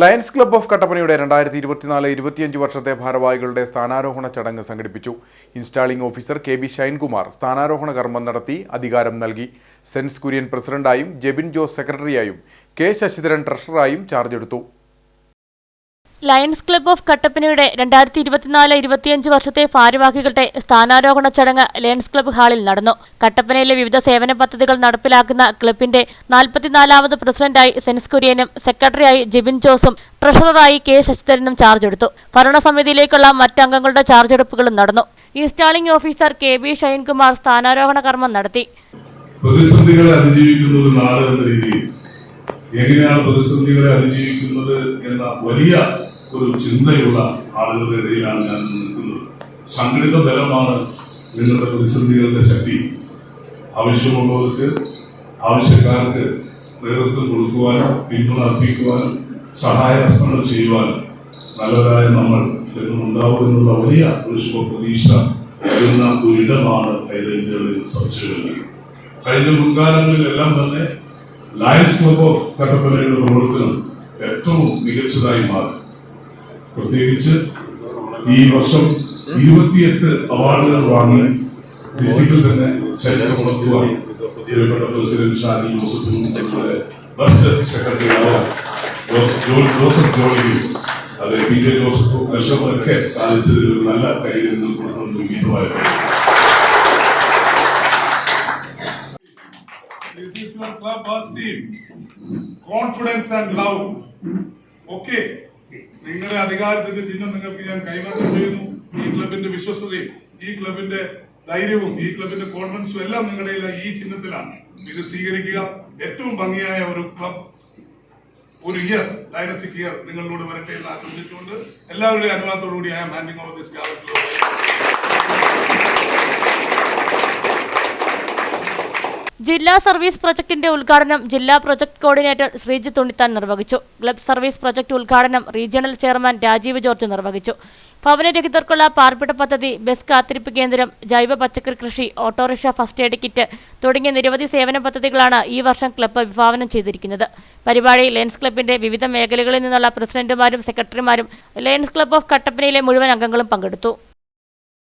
Lions club of കട്ടപ്പനയുടെ രണ്ടായിരത്തി ഇരുപത്തിനാല് ഇരുപത്തിയഞ്ച് വർഷത്തെ ഭാരവാഹികളുടെ സ്ഥാനാരോഹണ ചടങ്ങ് സംഘടിപ്പിച്ചു. Installing officer K B Shainkumar സ്ഥാനാരോഹണ കർമ്മം നടത്തി അധികാരം നൽകി. സെൻസ് കുര്യൻ പ്രസിഡന്റായും ജെബിൻ ജോസ് സെക്രട്ടറിയായും കെ ശശിധരൻ ട്രഷററായും ചാർജ് എടുത്തു ലയൺസ് ക്ലബ്ബ് ഓഫ് കട്ടപ്പനയുടെ രണ്ടായിരത്തി ഇരുപത്തിനാല് ഇരുപത്തിയഞ്ച് വർഷത്തെ ഭാരവാഹികളുടെ സ്ഥാനാരോഹണ ചടങ്ങ് ലയൺസ് ക്ലബ്ബ് ഹാളിൽ നടന്നു. കട്ടപ്പനയിലെ വിവിധ സേവന പദ്ധതികൾ നടപ്പിലാക്കുന്ന ക്ലബിന്റെ നാൽപ്പത്തിനാലാമത് പ്രസിഡന്റായി സെൻസ് കുര്യനും സെക്രട്ടറിയായി ജിബിൻ ജോസും ട്രഷററായി കെ ശശിധരനും ചാർജ് എടുത്തു. ഭരണസമിതിയിലേക്കുള്ള മറ്റംഗങ്ങളുടെ ചാർജ് എടുപ്പുകളും നടന്നു. Installing officer K B Shainkumar സ്ഥാനാരോഹണ കർമ്മം നടത്തി. ഒരു രീതിയിൽ എങ്ങനെയാണ് പ്രതിസന്ധികളെ അതിജീവിക്കുന്നത് എന്ന വലിയ ഒരു ചിന്തയുള്ള ആളുകളുടെ ഇടയിലാണ് ഞാൻ നിൽക്കുന്നത്. സംഘടിത ബലമാണ് നിങ്ങളുടെ പ്രതിസന്ധികളുടെ ശക്തി. ആവശ്യമുള്ളവർക്ക് ആവശ്യക്കാർക്ക് നേതൃത്വം കൊടുക്കുവാനും പിന്തുണ അർപ്പിക്കുവാനും സഹായഹസ്തങ്ങൾ ചെയ്യുവാനും നല്ലവരായ നമ്മൾ എന്നും ഉണ്ടാവും എന്നുള്ള വലിയ ഒരു ശുഭപ്രതീക്ഷ വരുന്ന ഒരിടമാണ് ഹൈറേഞ്ചുകളിൽ സംശയമില്ല കഴിഞ്ഞ മുൻകാലങ്ങളിലെല്ലാം തന്നെ ലയൻസ് ക്ലബ് ഓഫ് കട്ടപ്പനയുടെ പ്രവർത്തനം ഏറ്റവും മികച്ചതായി മാറി. പ്രത്യേകിച്ച് ഈ വർഷം ഇരുപത്തിയെട്ട് അവാർഡുകൾ വാങ്ങി ഡിസ്ട്രിക്റ്റിൽ തന്നെ ചരിത്രമുണർത്തുവാൻ പ്രിയപ്പെട്ട പ്രസിഡന്റ് ഷാജി ജോസഫിനും അതുപോലെ ബെസ്റ്റ് സെക്രട്ടറിയായ ജോസഫ് ജോ- ജോസഫ് ജോളിയും അത് പി ജെ ജോസഫും ലക്ഷമൊക്കെ സാധിച്ചതിൽ ഒരു നല്ല നിന്ന് കൊടുക്കുന്ന ഗീതമായിരുന്നു club team. Confidence and love. Okay. നിങ്ങളുടെ അധികാരത്തിന്റെ ചിഹ്നം നിങ്ങൾക്ക് ഞാൻ കൈമാറ്റം ചെയ്യുന്നു. ഈ ക്ലബിന്റെ വിശ്വസതയും ഈ ക്ലബിന്റെ ധൈര്യവും ഈ ക്ലബിന്റെ കോൺഫിഡൻസും എല്ലാം നിങ്ങളുടെ ഈ ചിഹ്നത്തിലാണ്. ഇത് സ്വീകരിക്കുക. ഏറ്റവും ഭംഗിയായ ഒരു ക്ലബ് ഒരു ഇയർ ഡയനസ്റ്റിക് ഇയർ നിങ്ങളിലൂടെ വരട്ടെ എന്ന് ആശംസിച്ചുകൊണ്ട് എല്ലാവരുടെയും അനുവാദത്തോടുകൂടി ആം ഹാൻഡിംഗ് ഓവർ ദിസ് ജില്ലാ സർവീസ് പ്രൊജക്ടിന്റെ ഉദ്ഘാടനം ജില്ലാ പ്രൊജക്ട് കോർഡിനേറ്റർ ശ്രീജിത് തുണിത്താൻ നിർവഹിച്ചു. ക്ലബ് സർവീസ് പ്രൊജക്ട് ഉദ്ഘാടനം റീജിയണൽ ചെയർമാൻ രാജീവ് ജോർജ് നിർവഹിച്ചു. ഭവനരഹിതർക്കുള്ള പാർപ്പിട പദ്ധതി ബസ് കാത്തിരിപ്പ് കേന്ദ്രം ജൈവ പച്ചക്കറി കൃഷി ഓട്ടോറിക്ഷ ഫസ്റ്റ് എയ്ഡ് കിറ്റ് തുടങ്ങിയ നിരവധി സേവന പദ്ധതികളാണ് ഈ വർഷം ക്ലബ്ബ് വിഭാവനം ചെയ്തിരിക്കുന്നത്. പരിപാടി ലയൻസ് ക്ലബിന്റെ വിവിധ മേഖലകളിൽ നിന്നുള്ള പ്രസിഡന്റുമാരും സെക്രട്ടറിമാരും ലയൻസ് ക്ലബ് ഓഫ് കട്ടപ്പനയിലെ മുഴുവൻ അംഗങ്ങളും പങ്കെടുത്തു.